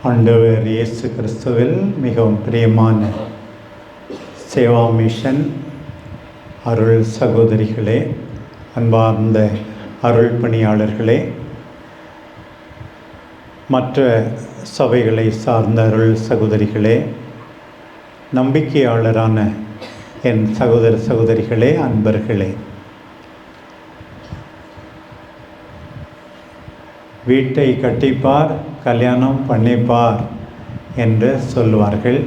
ஆண்டவர் இயேசு கிறிஸ்துவில் மிகவும் பிரியமான சேவா மிஷன் அருள் சகோதரிகளே அன்பார்ந்த அருள் பணியாளர்களே மற்ற சபைகளை சார்ந்த அருள் சகோதரிகளே நம்பிக்கையாளரான என் சகோதர சகோதரிகளே அன்பர்களே வீட்டை கட்டிப்பார் கல்யாணம் பண்ணிப்பார் என்று சொல்லுவார்கள்.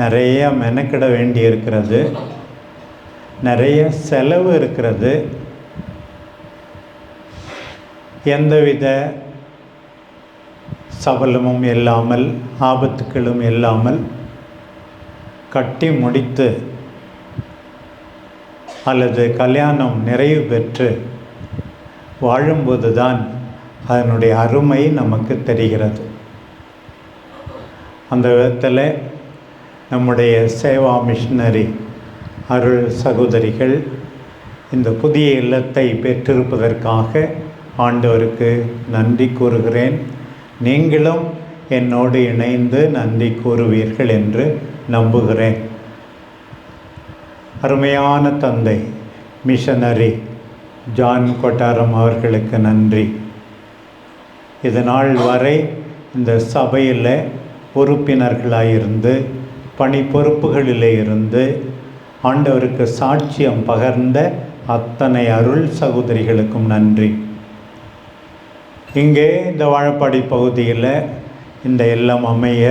நிறைய மெனக்கிட வேண்டி இருக்கிறது நிறைய செலவு இருக்கிறது. எந்தவித சபலமும் இல்லாமல் ஆபத்துக்களும் இல்லாமல் கட்டி முடித்து அல்லது கல்யாணம் நிறைவு பெற்று வாழும்போது தான் அதனுடைய அருமை நமக்கு தெரிகிறது. அந்த விதத்தில் நம்முடைய சேவா மிஷினரி அருள் சகோதரிகள் இந்த புதிய இல்லத்தை பெற்றிருப்பதற்காக ஆண்டவருக்கு நன்றி கூறுகிறேன். நீங்களும் என்னோடு இணைந்து நன்றி கூறுவீர்கள் என்று நம்புகிறேன். அருமையான தந்தை மிஷனரி ஜான் கொட்டாரம் அவர்களுக்கு நன்றி. இதனால் வரை இந்த சபையில் உறுப்பினர்களாயிருந்து பணி பொறுப்புகளிலே இருந்து ஆண்டவருக்கு சாட்சியம் பகர்ந்த அத்தனை அருள் சகோதரிகளுக்கும் நன்றி. இங்கே இந்த வாழப்பாடி பகுதியில் இந்த எல்லாம் அமைய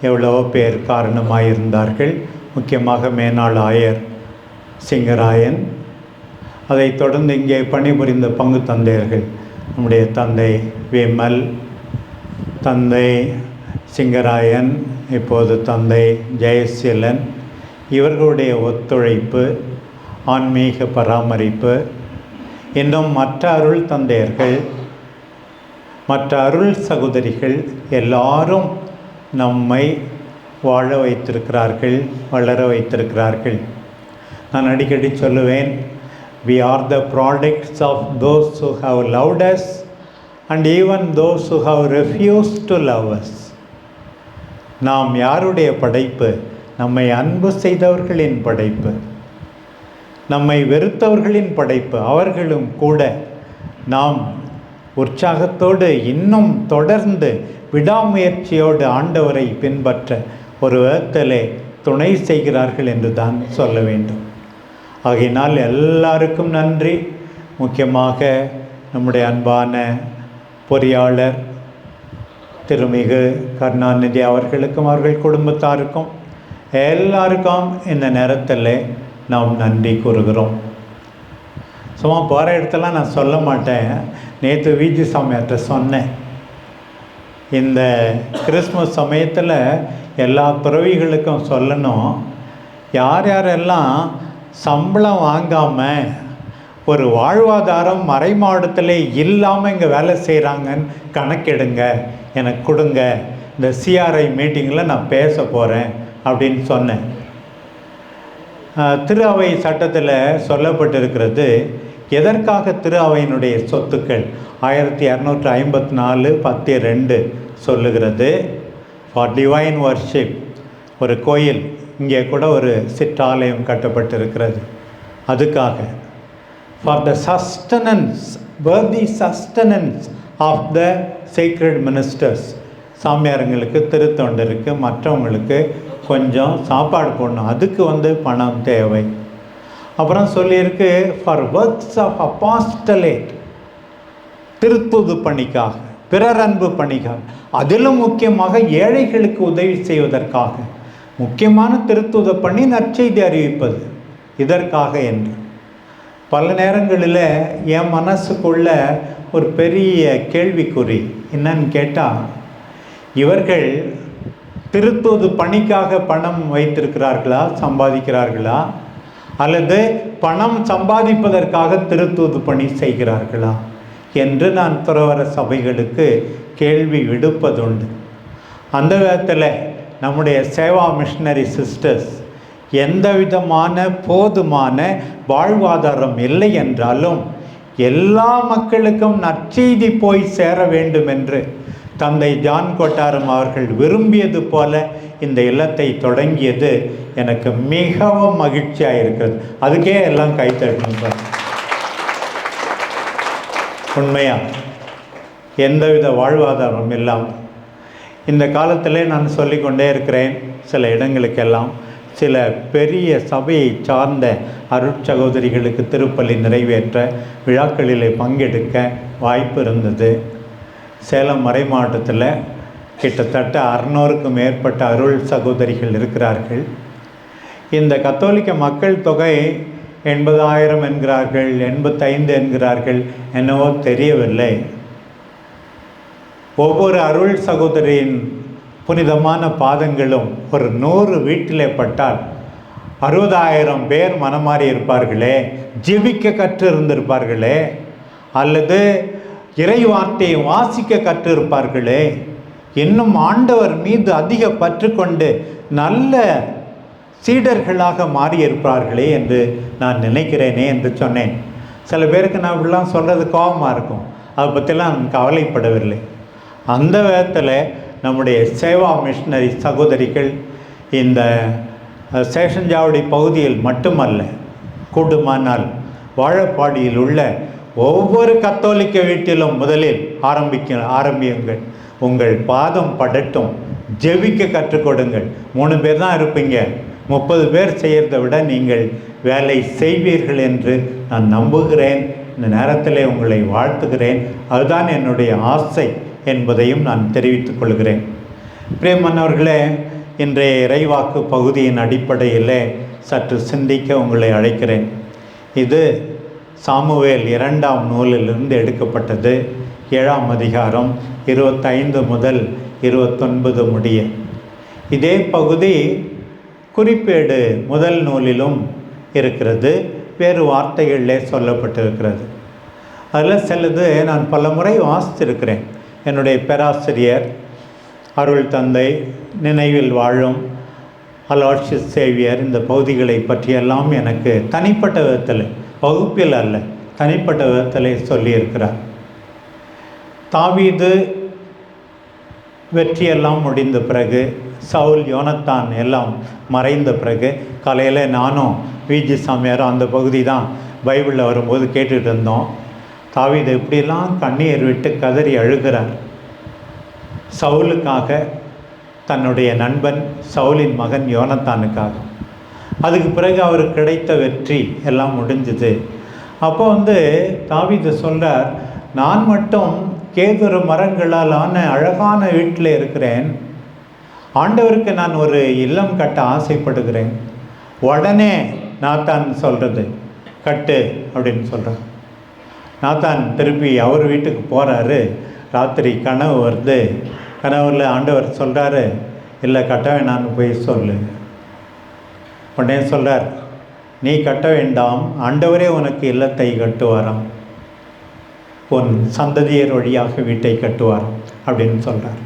எவ்வளவோ பேர் காரணமாக இருந்தார்கள் முக்கியமாக மேனாள் ஆயர் சிங்கராயன் அதைத் தொடர்ந்து இங்கே பணிபுரிந்த பங்கு தந்தையர்கள். நம்முடைய தந்தை விமல் தந்தை சிங்கராயன் இப்போது தந்தை ஜெயசீலன் இவர்களுடைய ஒத்துழைப்பு ஆன்மீக பராமரிப்பு இன்னும் மற்ற அருள் தந்தையர்கள் மற்ற அருள் சகோதரிகள் எல்லாரும் நம்மை வாழ வைத்திருக்கிறார்கள் வளர வைத்திருக்கிறார்கள். நான் அடிக்கடி சொல்லுவேன் we are the products of those who have loved us and even those who have refused to love us. நாம் யாருடைய படைப்பு? நம்மை அன்பு செய்தவர்களின் படைப்பு. நம்மை வெறுத்தவர்களின் படைப்பு. அவர்களும் கூட நாம் உற்சாகத்தோடு இன்னும் தொடர்ந்து விடாமுயற்சியோடு ஆண்டவரை பின்பற்ற ஒரு விதத்திலே துணை செய்கிறார்கள் என்று தான் சொல்ல வேண்டும். ஆகையினால் எல்லாருக்கும் நன்றி. முக்கியமாக நம்முடைய அன்பான பொறியாளர் திருமிகு கருணாநிதி அவர்களுக்கும் அவர்கள் குடும்பத்தாருக்கும் எல்லாருக்கும் இந்த நேரத்தில் நாம் நன்றி கூறுகிறோம். சும்மா போகிற இடத்தெல்லாம் நான் சொல்ல மாட்டேன். நேற்று விஜி சாமியார்கிட்ட சொன்னேன். இந்த கிறிஸ்மஸ் சமயத்தில் எல்லா துறவிகளுக்கும் சொல்லணும். யார் யாரெல்லாம் சம்பளம் வாங்காமல் ஒரு வாழ்வாதாரம் மறைமாவட்டத்தில் இல்லாமல் இங்கே வேலை செய்கிறாங்கன்னு கணக்கெடுங்க. எனக்கு கொடுங்க. இந்த சிஆர்ஐ மீட்டிங்கில் நான் பேச போகிறேன் அப்படின்னு சொன்னேன். திரு அவை சட்டத்தில் சொல்லப்பட்டிருக்கிறது எதற்காக திரு அவையினுடைய சொத்துக்கள்? ஆயிரத்தி இரநூற்றி ஐம்பத்தி நாலு பத்து ரெண்டு சொல்லுகிறது. ஃபார் டிவைன் வர்ஷிப் ஒரு கோயில் இங்கே கூட ஒரு சிற்றாலயம் கட்டப்பட்டிருக்கிறது. அதுக்காக for the sustenance for the sustenance of the secret ministers சாமியாருங்களுக்கு திருத்தொண்டருக்கு மற்றவங்களுக்கு கொஞ்சம் சாப்பாடு போடணும். அதுக்கு வந்து பணம் தேவை. அப்புறம் சொல்லியிருக்கு ஃபார் ஒர்க்ஸ் ஆஃப் அப்பாஸ்டலேட் திருத்துது பணிக்காக பிறர் அன்பு பணிக்காக. அதிலும் முக்கியமாக ஏழைகளுக்கு உதவி செய்வதற்காக. முக்கியமான திருத்துத பணி நற்செய்தி அறிவிப்பது. இதற்காக என்று. பல நேரங்களில் என் மனசுக்குள்ள ஒரு பெரிய கேள்விக்குறி. என்னன்னு கேட்டால் இவர்கள் திருத்தூது பணிக்காக பணம் வைத்திருக்கிறார்களா சம்பாதிக்கிறார்களா? அல்லது பணம் சம்பாதிப்பதற்காக திருத்தூது பணி செய்கிறார்களா? என்று நான் துறவர சபைகளுக்கு கேள்வி விடுப்பதுண்டு. அந்த விதத்தில் நம்முடைய சேவா மிஷினரி சிஸ்டர்ஸ் எந்த விதமான போதுமான வாழ்வாதாரம் இல்லை என்றாலும் எல்லா மக்களுக்கும் நற்செய்தி போய் சேர வேண்டும் என்று தந்தை ஜான் கொட்டாரம் அவர்கள் விரும்பியது போல இந்த இல்லத்தை தொடங்கியது எனக்கு மிகவும் மகிழ்ச்சியாக இருக்கிறது. அதுக்கே எல்லாம் கைத்தட்டணும் சார். உண்மையா? எந்தவித வாழ்வாதாரம் இல்லாமல் இந்த காலத்திலே நான் சொல்லிக்கொண்டே இருக்கிறேன் சில இடங்களுக்கெல்லாம். சில பெரிய சபையை சார்ந்த அருட்சகோதரிகளுக்கு திருப்பலி நிறைவேற்ற விழாக்களிலே பங்கெடுக்க வாய்ப்பு இருந்தது. சேலம் மறை மாவட்டத்தில் கிட்டத்தட்ட அறநூறுக்கும் மேற்பட்ட அருள் சகோதரிகள் இருக்கிறார்கள். இந்த கத்தோலிக்க மக்கள் தொகை எண்பதாயிரம் என்கிறார்கள் எண்பத்தைந்து என்கிறார்கள் என்னவோ தெரியவில்லை. ஒவ்வொரு அருள் சகோதரியின் புனிதமான பாதங்களும் ஒரு நூறு வீட்டிலே பட்டால் அறுபதாயிரம் பேர் மனமாறி இருப்பார்களே ஜெபிக்க கற்று இருந்திருப்பார்களே அல்லது இறைவார்த்தையை வாசிக்க கற்று இருப்பார்களே இன்னும் ஆண்டவர் மீது அதிக பற்று கொண்டு நல்ல சீடர்களாக மாறியிருப்பார்களே என்று நான் நினைக்கிறேனே என்று சொன்னேன். சில பேருக்கு நான் இப்படிலாம் சொல்கிறது கோபமாக இருக்கும். அதை பற்றிலாம் நான் கவலைப்படவில்லை. அந்த விதத்தில் நம்முடைய சேவா மிஷினரி சகோதரிகள் இந்த சேஷஞ்சாவடி பகுதியில் மட்டுமல்ல கூடுமானால் வாழப்பாடியில் உள்ள ஒவ்வொரு கத்தோலிக்க வீட்டிலும் முதலில் ஆரம்பிக்க ஆரம்பியுங்கள். உங்கள் பாதம் படட்டும். ஜெபிக்க கற்றுக் கொடுங்கள். மூணு பேர் தான் இருப்பீங்க. முப்பது பேர் செய்கிறதை விட நீங்கள் வேலை செய்வீர்கள் என்று நான் நம்புகிறேன். இந்த நேரத்தில் உங்களை வாழ்த்துகிறேன். அதுதான் என்னுடைய ஆசை. என்பதையும் நான் தெரிவித்துக் கொள்கிறேன். பிரேமன்னவர்களே இன்றைய இறைவாக்கு பகுதியின் அடிப்படையில் சற்று சிந்திக்க உங்களை அழைக்கிறேன். இது சாமுவேல் இரண்டாம் நூலிலிருந்து எடுக்கப்பட்டது. ஏழாம் அதிகாரம் இருபத்தைந்து முதல் இருபத்தொன்பது முடிய. இதே பகுதி குறிப்பேடு முதல் நூலிலும் இருக்கிறது. வேறு வார்த்தைகளிலே சொல்லப்பட்டிருக்கிறது. அதில் சிலது நான் பல முறை வாசித்திருக்கிறேன். என்னுடைய பேராசிரியர் அருள் தந்தை நினைவில் வாழும் அலாட்சியஸ் சேவியர் இந்த பகுதிகளை பற்றியெல்லாம் எனக்கு தனிப்பட்ட விதத்தில் வகுப்பில் அல்ல தனிப்பட்ட விதத்தில் சொல்லியிருக்கிறார். தாவீது வெற்றியெல்லாம் முடிந்த பிறகு சவுல் யோனத்தான் எல்லாம் மறைந்த பிறகு காலையில் நானும் விஜி சாமியாரும் அந்த பகுதி தான் பைபிளில் வரும்போது கேட்டுட்டு இருந்தோம். தாவீது இப்படிலாம் கண்ணீர் விட்டு கதறி அழுகிறார். சவுலுக்காக தன்னுடைய நண்பன் சவுலின் மகன் யோனத்தானுக்காக. அதுக்கு பிறகு அவருக்கு கிடைத்த வெற்றி எல்லாம் முடிஞ்சுது. அப்போ வந்து தாவீது சொல்கிறார் நான் மட்டும் கேதுரு மரங்களால் ஆன அழகான வீட்டில் இருக்கிறேன். ஆண்டவருக்கு நான் ஒரு இல்லம் கட்ட ஆசைப்படுகிறேன். உடனே நான் தான் சொல்கிறது கட்டு அப்படின்னு சொல்கிறேன் நாத்தான் திருப்பி அவர் வீட்டுக்கு போகிறாரு ராத்திரி கனவு வருது. கனவுல ஆண்டவர் சொல்கிறாரு இல்லை கட்ட வேணான்னு போய் சொல்லு. உடனே சொல்கிறார் நீ கட்ட வேண்டாம். ஆண்டவரே உனக்கு இல்லத்தை கட்டுவாராம். உன் சந்ததியர் வழியாக வீட்டை கட்டுவார் அப்படின்னு சொல்கிறார்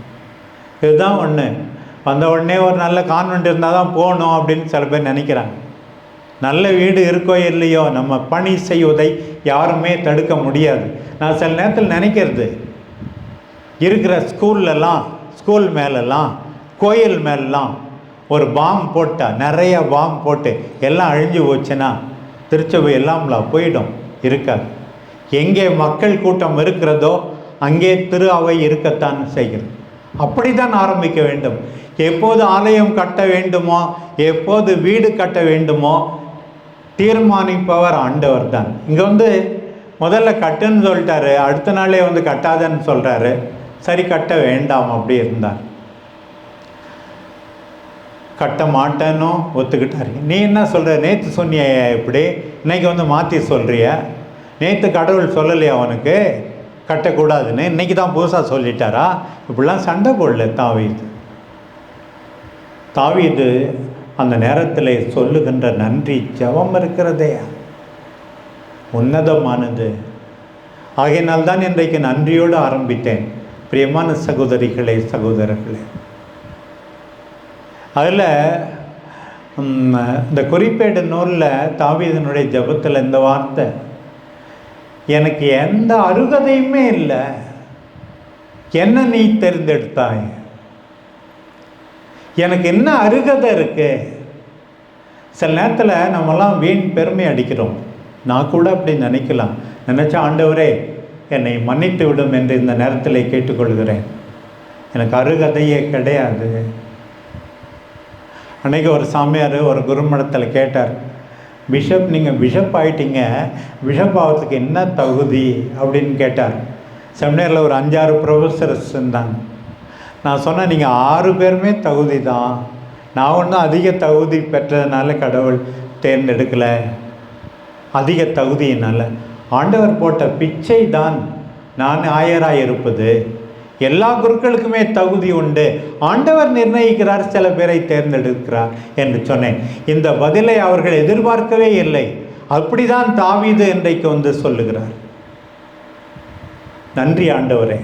இதுதான் ஒன்று வந்த உடனே ஒரு நல்ல கான்வெண்ட் இருந்தால் தான் போகணும் அப்படின்னு சில பேர் நினைக்கிறாங்க. நல்ல வீடு இருக்கோ இல்லையோ நம்ம பணி செய்வதை யாருமே தடுக்க முடியாது. நான் சில நேரத்தில் நினைக்கிறது இருக்கிற ஸ்கூல்லலாம் ஸ்கூல் மேலெல்லாம் கோயில் மேலெல்லாம் ஒரு பாம் போட்டால் நிறைய பாம் போட்டு எல்லாம் அழிஞ்சு போச்சுன்னா திருச்சபை எல்லாம்ல போயிடும் இருக்காது. எங்கே மக்கள் கூட்டம் இருக்கிறதோ அங்கே திரு அவை இருக்கத்தான் செய்கிறது. அப்படி தான் ஆரம்பிக்க வேண்டும். எப்போது ஆலயம் கட்ட வேண்டுமோ எப்போது வீடு கட்ட வேண்டுமோ தீர்மானிப்பவர் ஆண்டவர் தான் இங்கே வந்து முதல்ல கட்டுன்னு சொல்லிட்டாரு அடுத்த நாளே வந்து கட்டாதன்னு சொல்கிறாரு சரி கட்ட வேண்டாம் அப்படி இருந்தார். கட்ட மாட்டேன்னு ஒத்துக்கிட்டாரு. நீ என்ன சொல்கிற நேற்று சொன்னிய இப்படி. இன்னைக்கு வந்து மாற்றி சொல்கிறிய நேற்று கடவுள் சொல்லலையா அவனுக்கு கட்டக்கூடாதுன்னு. இன்னைக்கு தான் புதுசாக சொல்லிட்டாரா? இப்படிலாம் சண்டை போடல தாவீது. தாவீது அந்த நேரத்தில் சொல்லுகின்ற நன்றி ஜெபம் இருக்கிறதே. உன்னதமானது. ஆகையினால் தான் இன்றைக்கு நன்றியோடு ஆரம்பித்தேன். பிரியமான சகோதரிகளே சகோதரர்களே. அதில் இந்த குறிப்பேடு நூலில் தாவீதனுடைய ஜெபத்தில் இந்த வார்த்தை எனக்கு எந்த அருகதையுமே இல்லை. என்ன நீ தேர்ந்தெடுத்தாய்? எனக்கு என்ன அருகதை இருக்குது சில நேரத்தில் நம்மலாம் வீண் பெருமை அடிக்கிறோம். நான் கூட அப்படி நினைக்கலாம். நினச்ச ஆண்டவரே என்னை மன்னித்து விடும் என்று இந்த நேரத்தில் கேட்டுக்கொள்கிறேன். எனக்கு அருகதையே கிடையாது. அன்னைக்கு ஒரு சாமியார் ஒரு குருமடத்தில் கேட்டார் பிஷப் நீங்கள் பிஷப் ஆகிட்டீங்க பிஷப் ஆகிறதுக்கு என்ன தகுதி? அப்படின்னு கேட்டார். செமினாரில் ஒரு அஞ்சாறு ப்ரொஃபஸர்ஸ் இருந்தாங்க. நான் சொன்னேன் நீங்கள் ஆறு பேருமே தகுதி தான் நான் ஒன்றும் அதிக தகுதி பெற்றதுனால கடவுள் தேர்ந்தெடுக்கலை. அதிக தகுதியினால் ஆண்டவர் போட்ட பிச்சை தான் நான் ஆயராக இருப்பது எல்லா குருக்களுக்குமே தகுதி உண்டு. ஆண்டவர் நிர்ணயிக்கிறார் சில பேரை தேர்ந்தெடுக்கிறார் என்று சொன்னேன். இந்த பதிலை அவர்கள் எதிர்பார்க்கவே இல்லை. அப்படிதான் தாவீது இன்றைக்கு வந்து சொல்லுகிறார். நன்றி ஆண்டவரே.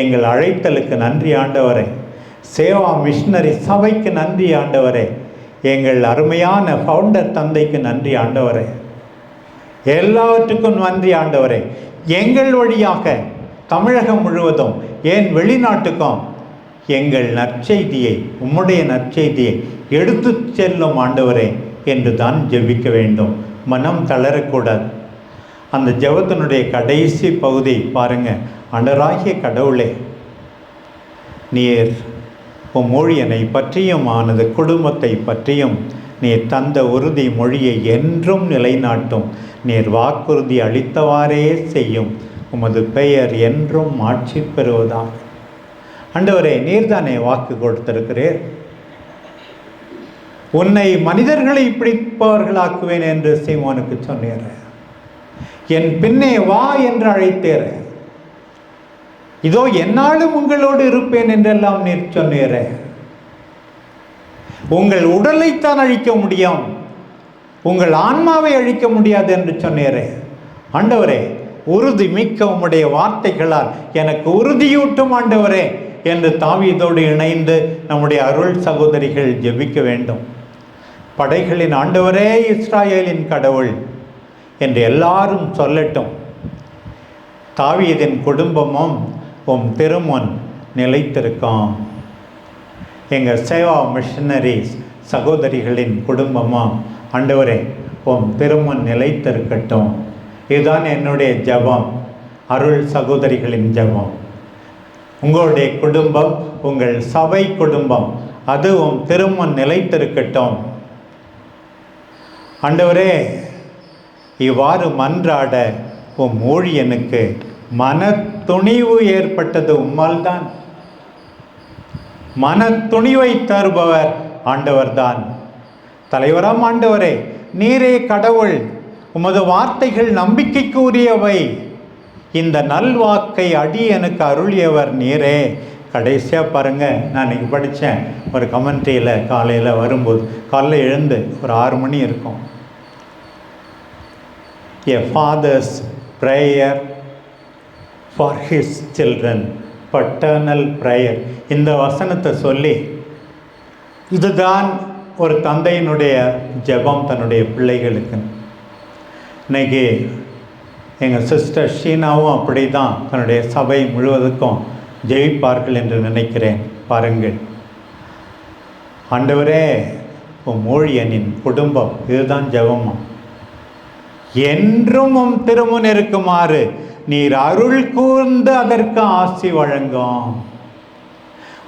எங்கள் அழைத்தலுக்கு நன்றி ஆண்டவரே. சேவா மிஷினரி சபைக்கு நன்றி ஆண்டவரே. எங்கள் அருமையான ஃபவுண்டர் தந்தைக்கு நன்றி ஆண்டவரே. எல்லாவற்றுக்கும் நன்றி ஆண்டவரே. எங்கள் வழியாக தமிழகம் முழுவதும் ஏன் வெளிநாட்டுக்கும் எங்கள் நற்செய்தியை உம்முடைய நற்செய்தியை எடுத்து செல்லும் ஆண்டவரே என்று தான் ஜெபிக்க வேண்டும். மனம் தளரக்கூடாது. அந்த ஜெபத்தினுடைய கடைசி பகுதி பாருங்கள் அண்டராகிய கடவுளே நீர் உம் மொழியனை பற்றியும் ஆனது குடும்பத்தை பற்றியும் நீர் தந்த உறுதி மொழியை என்றும் நிலைநாட்டும். நீர் வாக்குறுதி அளித்தவாறே செய்யும். உமது பெயர் என்றும் ஆட்சி பெறுவதாக. அண்டவரே நீர்தானே வாக்கு கொடுத்திருக்கிறீர்? உன்னை மனிதர்களை பிடிப்பவர்களாக்குவேன் என்று சீமோனுக்கு சொன்னீர். என் பின்னே வா என்று அழைத்தேர். இதோ என்னாலும் உங்களோடு இருப்பேன் என்றெல்லாம் நீர் சொன்னீரே. உங்கள் உடலைத்தான் அழிக்க முடியும். உங்கள் ஆன்மாவை அழிக்க முடியாது என்று சொன்னீரே. ஆண்டவரே உறுதி மிக்க உம்முடைய வார்த்தைகளால் எனக்கு உறுதியூட்டும் ஆண்டவரே என்று தாவியதோடு இணைந்து நம்முடைய அருள் சகோதரிகள் ஜெபிக்க வேண்டும். படைகளின் ஆண்டவரே இஸ்ராயேலின் கடவுள் என்று எல்லாரும் சொல்லட்டும். தாவியதின் குடும்பமும் உம் திருமுன் நிலைத்திருக்கும். எங்கள் சேவா மிஷனரிஸ் சகோதரிகளின் குடும்பமாக ஆண்டவரே உம் திருமுன் நிலைத்திருக்கட்டும். இதுதான் என்னுடைய ஜெபம் அருள் சகோதரிகளின் ஜெபம். உங்களுடைய குடும்பம் உங்கள் சபை குடும்பம் அதுவும் திருமுன் நிலைத்திருக்கட்டும். ஆண்டவரே இவ்வாறு மன்றாட உம் ஊழியனுக்கு மன துணிவு ஏற்பட்டது உம்மால் தான் மன துணிவை தருபவர் ஆண்டவர்தான். தலைவராம் ஆண்டவரே நீரே கடவுள் உமது வார்த்தைகள் நம்பிக்கைக்கு உரியவை இந்த நல்வாக்கை அடி எனக்கு அருளியவர் நீரே. கடைசியாக பாருங்கள் நான் இன்னைக்கு படித்தேன் ஒரு கமெண்ட்ரியில் காலையில் வரும்போது காலையில் எழுந்து ஒரு ஆறு மணி இருக்கும். A father's prayer for his children paternal prayer இந்த வசனத்தை சொல்லி இதுதான் ஒரு தந்தையினுடைய ஜெபம் தன்னுடைய பிள்ளைகளுக்கு. இன்னைக்கு எங்கள் சிஸ்டர் ஷீனாவும் அப்படி தான் தன்னுடைய சபை முழுவதுக்கும் ஜெயிப்பார்கள் என்று நினைக்கிறேன். பாருங்கள். ஆண்டவரே உம் ஊழியனின் குடும்பம் இதுதான் ஜபமா? என்றும் உம் திருமுன் இருக்குமாறு நீர் அருள் கூர்ந்து அதற்கு ஆசி வழங்கும்.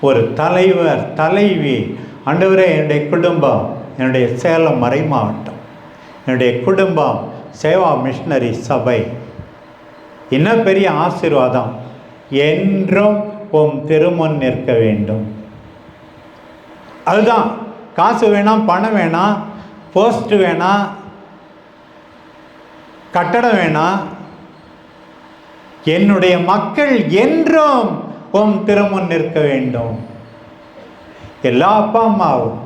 ஒரு தலைவர் தலைவி ஆண்டவரே என்னுடைய குடும்பம் என்னுடைய சேலம் மறை மாவட்டம் என்னுடைய குடும்பம் சேவா மிஷினரி சபை. இன்னும் பெரிய ஆசீர்வாதம்? என்றும் உம் திருமன் நிற்க வேண்டும். அதுதான். காசு வேணாம் பணம் வேணாம் போஸ்ட் வேணாம் கட்டடம் வேணாம் என்னுடைய மக்கள் என்றும் உம் திருமுன் நிற்க வேண்டும். எல்லா அப்பா அம்மாவும்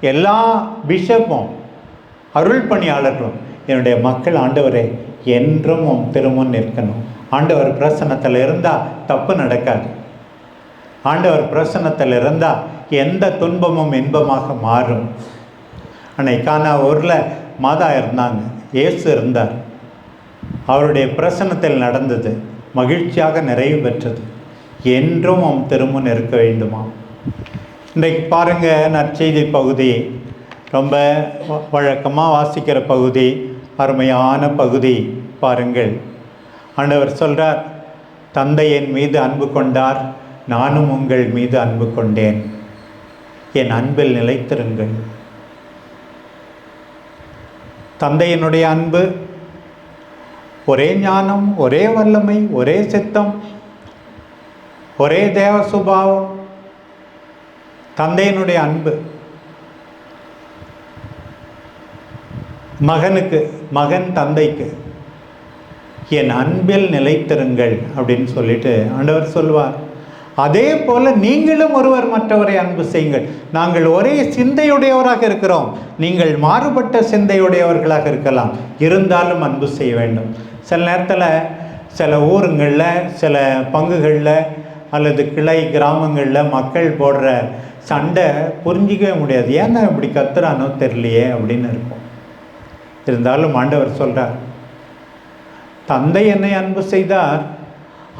எல்லா பிஷப்பும் அருள் பணியாளர்களும் என்னுடைய மக்கள் ஆண்டவரே என்றும் உம் திருமுன் நிற்கணும். ஆண்டவர் பிரசன்னத்தில் இருந்தால் தப்பு நடக்காது. ஆண்டவர் பிரசன்னத்தில் இருந்தால் எந்த துன்பமும் இன்பமாக மாறும். அன்னைக்கான ஊரில் மாதா இருந்தாங்க. இயேசு இருந்தார். அவருடைய பிரசன்னத்தில் நடந்தது. மகிழ்ச்சியாக நிறைவு பெற்றது. என்றும் அவன் திருமுன் இருக்க வேண்டுமா இன்றைக்கு பாருங்கள் நற்செய்தி பகுதி. ரொம்ப வழக்கமாக வாசிக்கிற பகுதி அருமையான பகுதி. பாருங்கள். ஆண்டவர் சொல்கிறார் தந்தை என் மீது அன்பு கொண்டார் நானும் உங்கள் மீது அன்பு கொண்டேன். என் அன்பில் நிலைத்திருங்கள். தந்தையினுடைய அன்பு ஒரே ஞானம் ஒரே வல்லமை ஒரே சித்தம் ஒரே தேவ சுபாவம் தந்தையினுடைய அன்பு. மகனுக்கு மகன் தந்தைக்கு என் அன்பில் நிலைத்திருங்கள் அப்படின்னு சொல்லிட்டு ஆண்டவர் சொல்வார். அதே போல நீங்களும் ஒருவர் மற்றவரை அன்பு செய்யுங்கள். நாங்கள் ஒரே சிந்தையுடையவராக இருக்கிறோம். நீங்கள் மாறுபட்ட சிந்தையுடையவர்களாக இருக்கலாம். இருந்தாலும் அன்பு செய்ய வேண்டும். சில நேரத்தில் சில ஊருங்களில் சில பங்குகளில் அல்லது கிளை கிராமங்களில் மக்கள் போடுற சண்டை புரிஞ்சிக்கவே முடியாது. ஏன்னா இப்படி கத்துறானோ தெரியலையே அப்படின்னு இருக்கும். இருந்தாலும் ஆண்டவர் சொல்கிறார் தந்தை என்னை அன்பு செய்தார்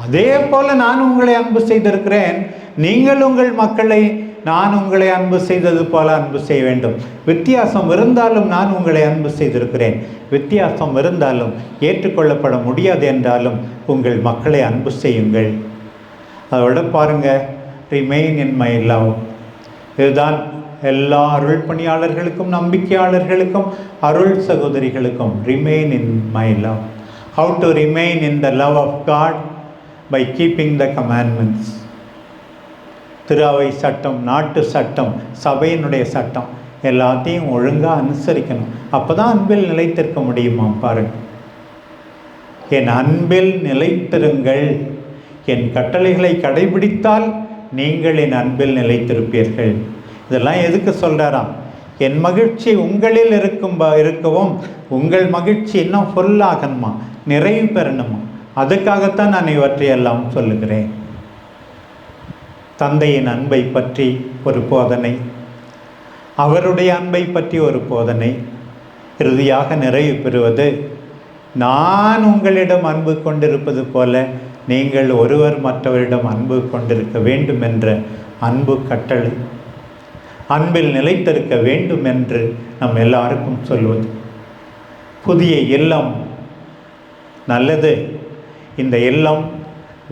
அதே போல் நான் உங்களை அன்பு செய்திருக்கிறேன். நீங்கள் உங்கள் மக்களை நான் உங்களை அன்பு செய்தது போல அன்பு செய்ய வேண்டும். வித்தியாசம் இருந்தாலும் நான் உங்களை அன்பு செய்திருக்கிறேன். வித்தியாசம் இருந்தாலும் ஏற்றுக்கொள்ளப்பட முடியாது என்றாலும் உங்கள் மக்களை அன்பு செய்யுங்கள். அதோட பாருங்க ரிமெயின் இன் மை லவ் இதுதான் எல்லா அருள் பணியாளர்களுக்கும் நம்பிக்கையாளர்களுக்கும் அருள் சகோதரிகளுக்கும் remain in my love how to remain in the love of God by keeping the commandments திருவை சட்டம் நாட்டு சட்டம் சபையினுடைய சட்டம் எல்லாத்தையும் ஒழுங்காக அனுசரிக்கணும். அப்போ தான் அன்பில் நிலைத்திருக்க முடியுமா பாருங்கள் என் அன்பில் நிலைத்திருங்கள். என் கட்டளைகளை கடைபிடித்தால் நீங்கள் என் அன்பில் நிலைத்திருப்பீர்கள். இதெல்லாம் எதுக்கு சொல்கிறாராம் என் மகிழ்ச்சி உங்களில் இருக்கும் இருக்கவும் உங்கள் மகிழ்ச்சி இன்னும் ஃபுல்லாகணுமா நிறைவு பெறணுமா? அதுக்காகத்தான் நான் இவற்றையெல்லாம் சொல்லுகிறேன். தந்தையின் அன்பை பற்றி ஒரு போதனை. அவருடைய அன்பை பற்றி ஒரு போதனை. இறுதியாக நிறைவு பெறுவது நான் உங்களிடம் அன்பு கொண்டிருப்பது போல நீங்கள் ஒருவர் மற்றவரிடம் அன்பு கொண்டிருக்க வேண்டும் என்ற அன்பு கட்டளை. அன்பில் நிலைத்திருக்க வேண்டும் என்று நம் எல்லாருக்கும் சொல்வது. புதிய இல்லம் நல்லது. இந்த இல்லம்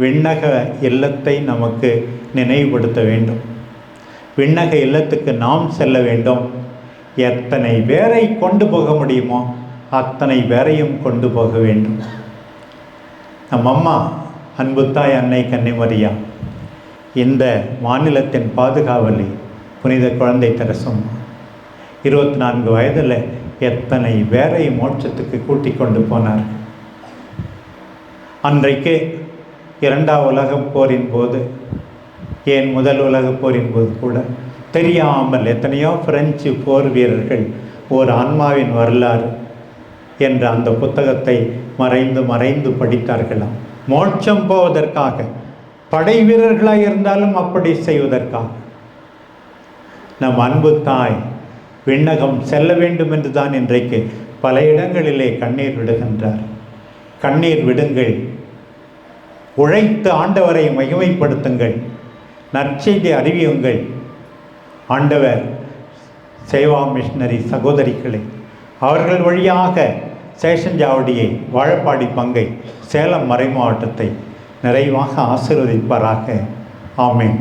விண்ணக இல்லத்தை நமக்கு நினைவுபடுத்த வேண்டும். விண்ணக இல்லத்துக்கு நாம் செல்ல வேண்டும். எத்தனை பேரை கொண்டு போக முடியுமோ அத்தனை பேரையும் கொண்டு போக வேண்டும். நம் அம்மா அன்புத்தாய் அன்னை கன்னிமரியா இந்த மாநிலத்தின் பாதுகாவலி புனித குழந்தை தரசும் இருபத்தி நான்கு வயதில் எத்தனை பேரை மோட்சத்துக்கு கூட்டிக் கொண்டு போனார் அன்றைக்கு இரண்டாம் உலகப் போரின் போது ஏன் முதல் உலகப் போரின் போது கூட? தெரியாமல் எத்தனையோ பிரெஞ்சு போர் வீரர்கள் ஓர் ஆன்மாவின் வரலாறு என்ற அந்த புத்தகத்தை மறைந்து மறைந்து படித்தார்களாம். மோட்சம் போவதற்காக படை வீரர்களாக இருந்தாலும் அப்படி செய்வதற்காக. நம் அன்பு தாய் விண்ணகம் செல்ல வேண்டும் என்று தான் இன்றைக்கு பல இடங்களிலே கண்ணீர் விடுகின்றார். கண்ணீர் விடுங்கள். உழைத்து ஆண்டவரை மகிமைப்படுத்துங்கள். நற்செய்தி அறிவியுங்கள். ஆண்டவர் சேவா மிஷினரி சகோதரிகளை அவர்கள் வழியாக சேஷஞ்சாவடியை வாழப்பாடி பங்கை சேலம் மறை மாவட்டத்தை நிறைவாக ஆசிர்வதிப்பாராக. ஆமேன்.